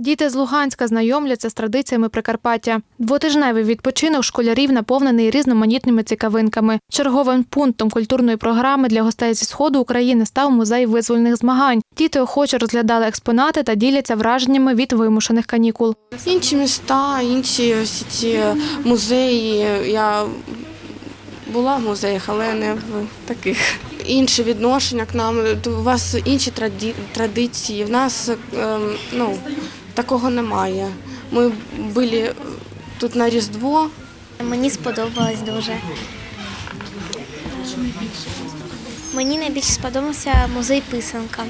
Діти з Луганська знайомляться з традиціями Прикарпаття. Двотижневий відпочинок школярів наповнений різноманітними цікавинками. Черговим пунктом культурної програми для гостей зі сходу України став музей визвольних змагань. Діти охоче розглядали експонати та діляться враженнями від вимушених канікул. Інші міста, інші всі ці музеї. Я була в музеях, але не в таких. Інше відношення к нам. У вас інші традиції. В нас ем, ну, такого немає. Ми були тут на Різдво. Мені сподобалось дуже. Мені найбільше сподобався музей писанка.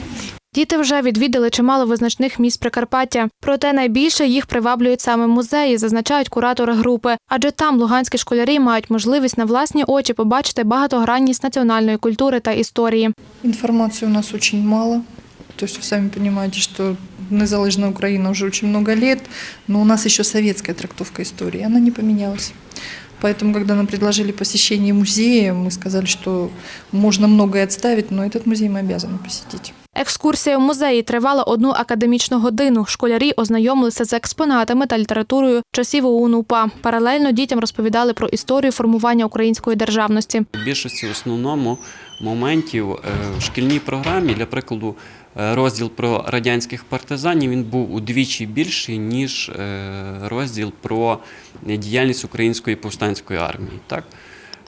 Діти вже відвідали чимало визначних місць Прикарпаття. Проте найбільше їх приваблюють саме музеї, зазначають куратори групи. Адже там луганські школярі мають можливість на власні очі побачити багатогранність національної культури та історії. Информации у нас очень мало. То есть вы сами понимаете, что незалежная Украина уже очень много лет, но у нас еще советская трактовка истории, она не поменялась. Поэтому, когда нам предложили посещение музея, мы сказали, что можно многое отставить, но этот музей мы обязаны посетить. Екскурсія в музеї тривала одну академічну годину. Школярі ознайомилися з експонатами та літературою часів ОУН УПА. Паралельно дітям розповідали про історію формування української державності. Більшості основному моментів е, в шкільній програмі, для прикладу, е, розділ про радянських партизанів він був удвічі більший, ніж е, розділ про діяльність української повстанської армії. Так?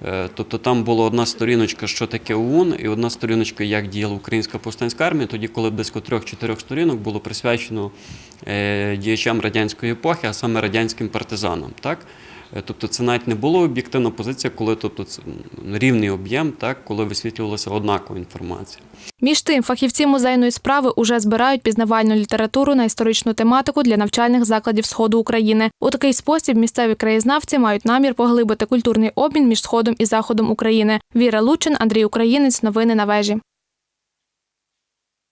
Е, Тобто там була одна сторіночка, що таке ОУН, і одна сторіночка, як діяла українська повстанська армія, тоді, коли близько трьох-чотирьох сторінок було присвячено е, діячам радянської епохи, а саме радянським партизанам. Так? Е, Тобто це навіть не було об'єктивна позиція, коли тобто, це рівний об'єм, так, коли висвітлювалася однакова інформація. Між тим, фахівці музейної справи уже збирають пізнавальну літературу на історичну тематику для навчальних закладів Сходу України. У такий спосіб місцеві краєзнавці мають намір поглибити культурний обмін між Сходом і Заходом України. Віра Лучин, Андрій Українець. Новини на вежі.